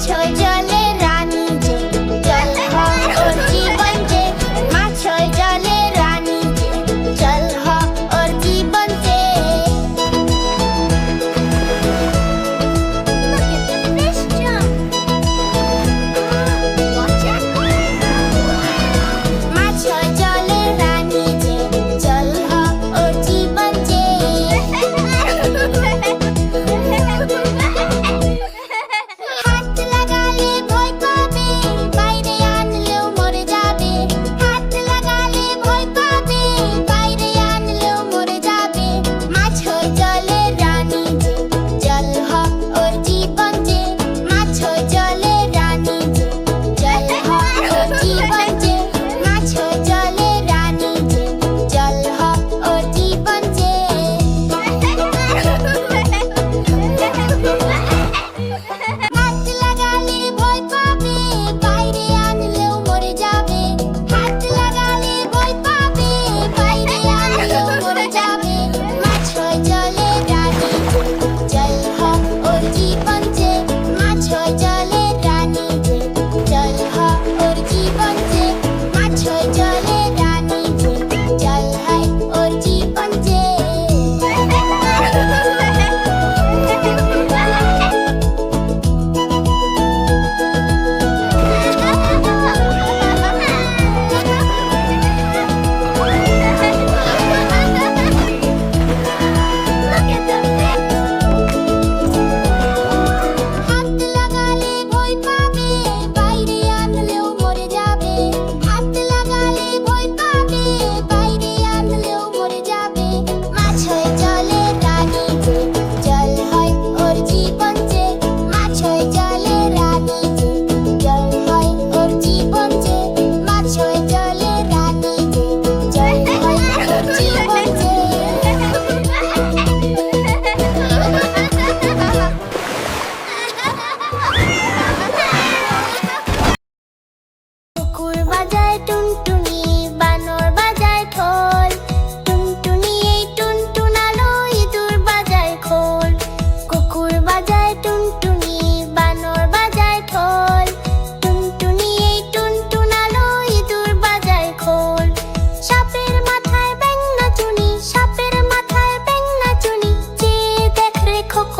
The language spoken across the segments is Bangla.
trời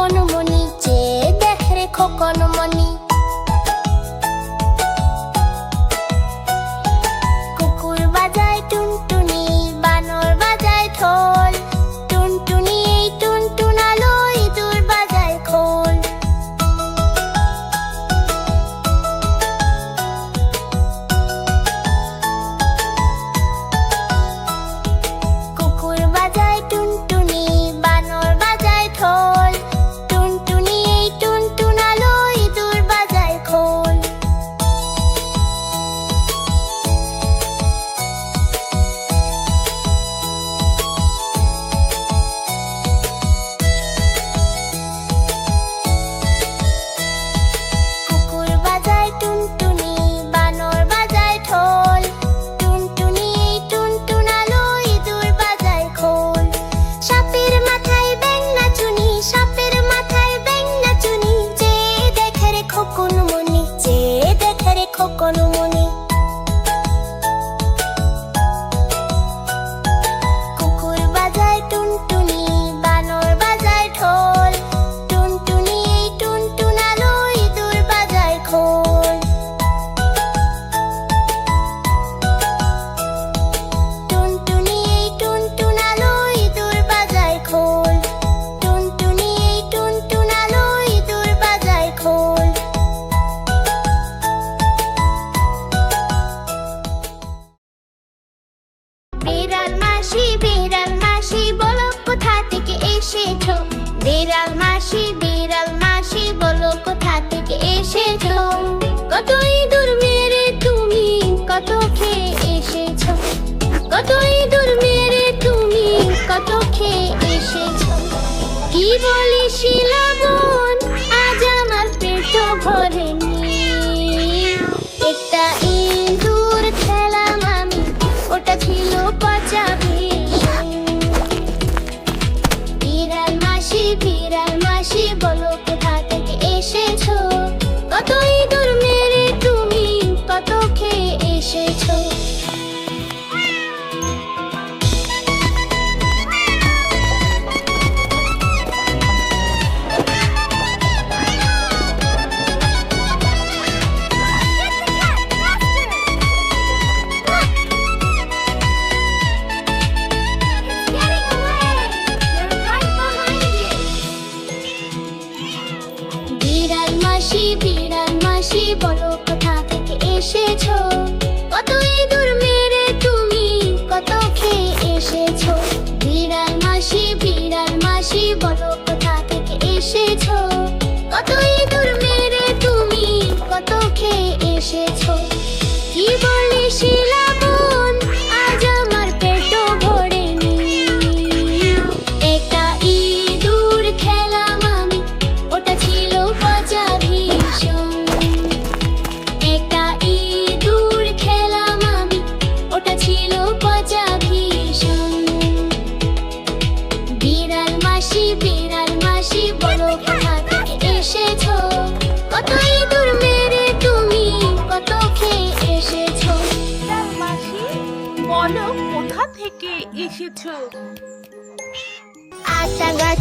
কখন মনি চেয়ে দেখ রে খোকন মনি con un বলি শিলা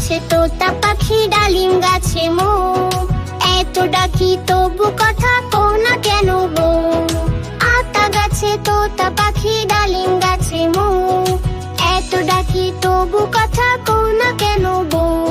আছে তোতা পাখি, ডালিম গাছে মো এত ডাকি তবু কথা কো না কেন গো? আতা গাছে তোতা পাখি, ডালিম গাছে মো এত ডাকি তবু কথা কো না কেন বৌ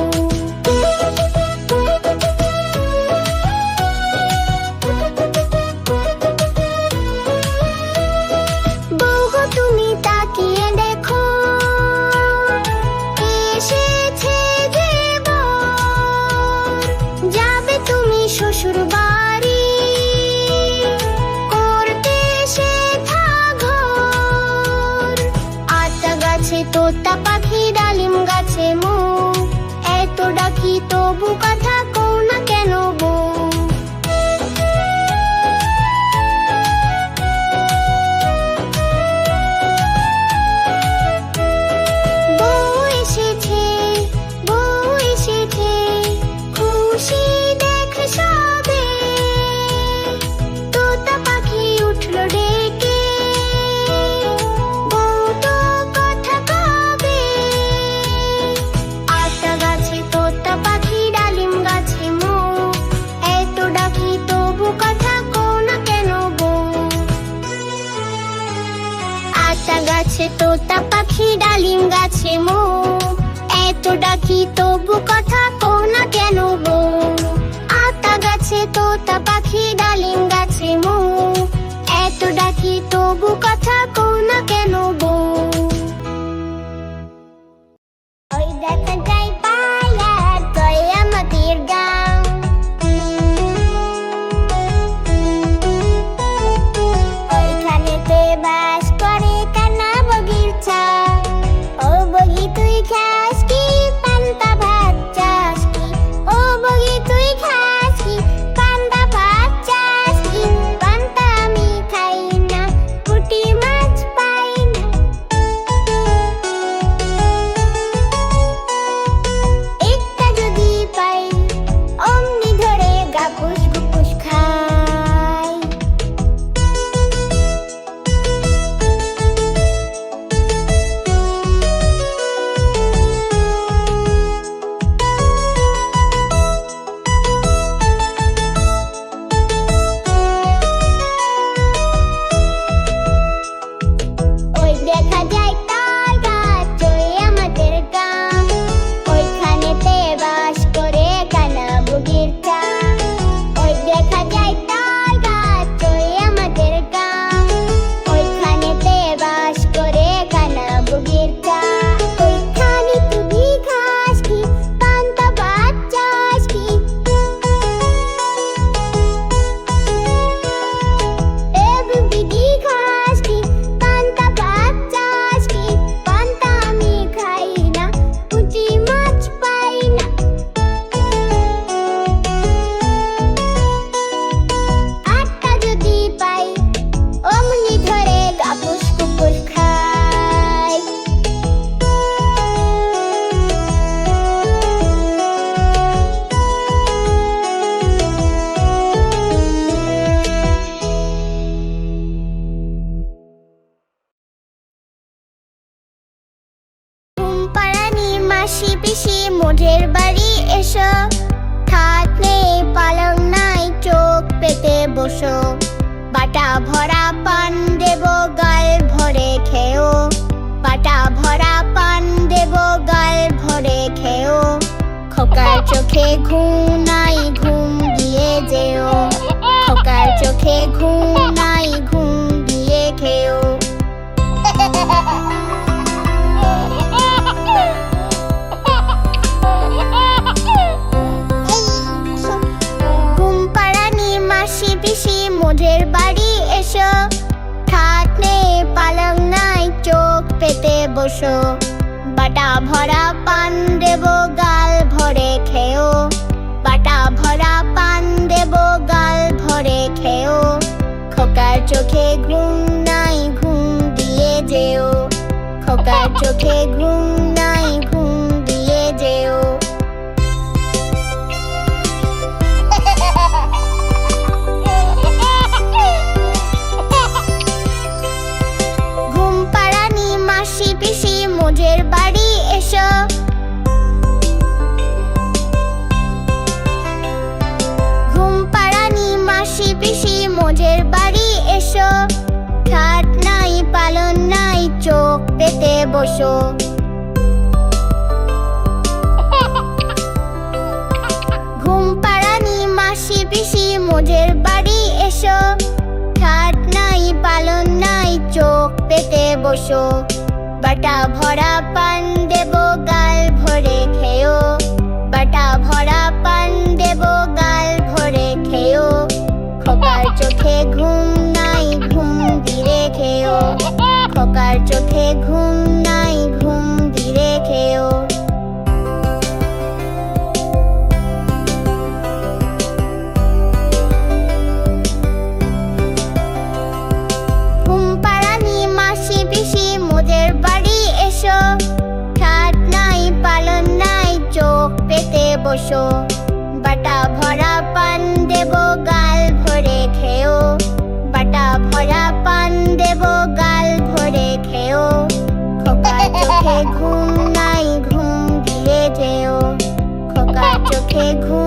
এসো থাক নেই, পালং নাই, চোখ পেতে বসো। বাটা ভরা পান দেব, গাল ভরে খেও। বাটা ভরা পান দেব, গাল ভরে খেও। খোকার চোখে ঘুম নাই, ঘুম দিয়ে যেও। খোকার চোখে ঘুম নাই বসো। বাটা ভরা পান দেব, গাল ভরে খেও। বাটা ভরা পান দেব, গাল ভরে খেও। খোকার চোখে ঘুম নাই, ঘুম দিয়ে যেও। খোকার চোখে ঘুম মাসি পিসি মোজের বাড়ি এসো। ঘুম পাড়ানি মাসি পিসি মোজের বাড়ি এসো। ঠাট নাই, পালন নাই, চোখ পেতে বসো। ঘুম পাড়ানি মাসি পিসি মোজের বাড়ি এসো। ঠাট নাই, পালন নাই, চোখ পেতে বসো। বাটা ভরা পান দেব, গাল ভরে খেয়েও বাটা ভরা পান দেব, গাল ভরে খেয়ো খোকার চোখে ঘুম নাই, ঘুম দিয়ে খেয়েও খোকার চোখে ঘুম বসো। বাটা ভরা পান দেব, গাল ভরে খেও। বাটা ভরা পান দেব, গাল ভরে খেও। খোকা চোখে ঘুম নাই, ঘুম দিয়ে যেও। খোকা চোখে ঘুম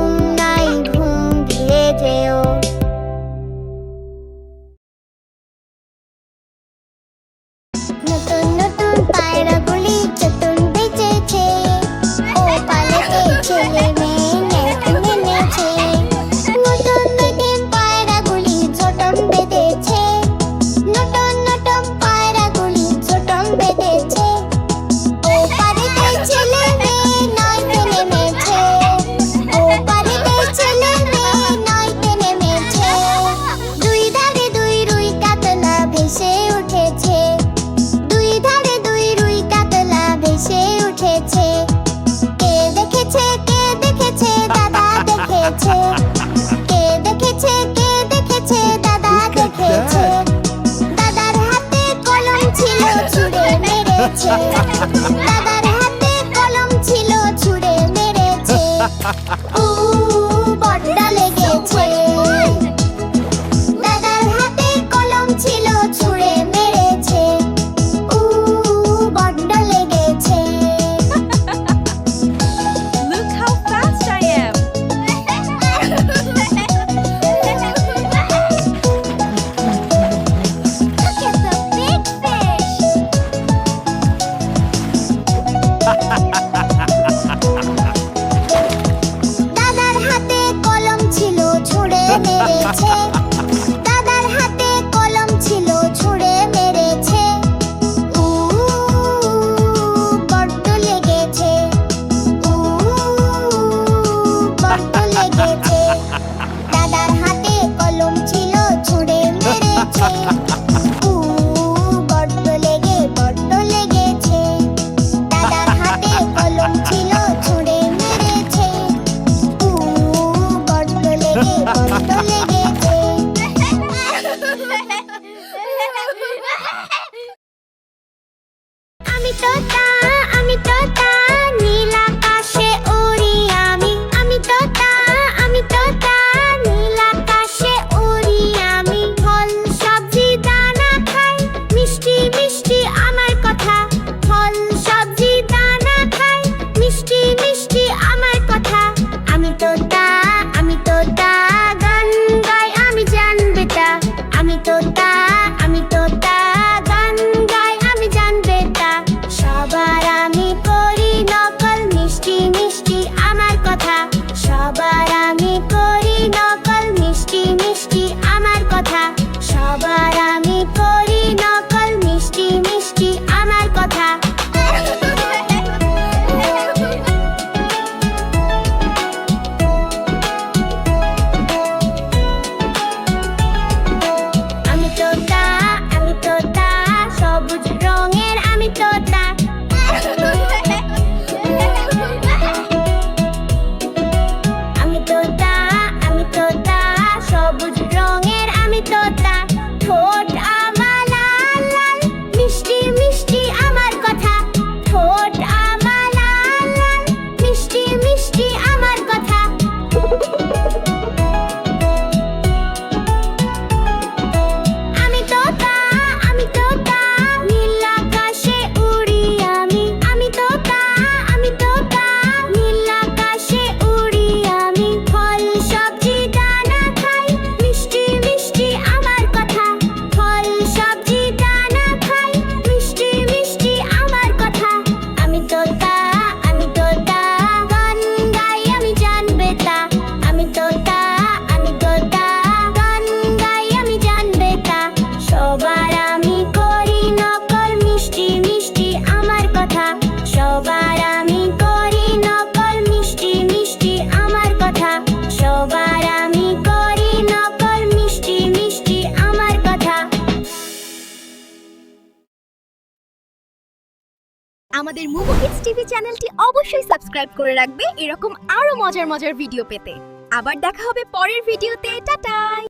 চ্যানেলটি অবশ্যই সাবস্ক্রাইব করে রাখবে, এরকম আরও মজার মজার ভিডিও পেতে। আবার দেখা হবে পরের ভিডিওতে, টাটা!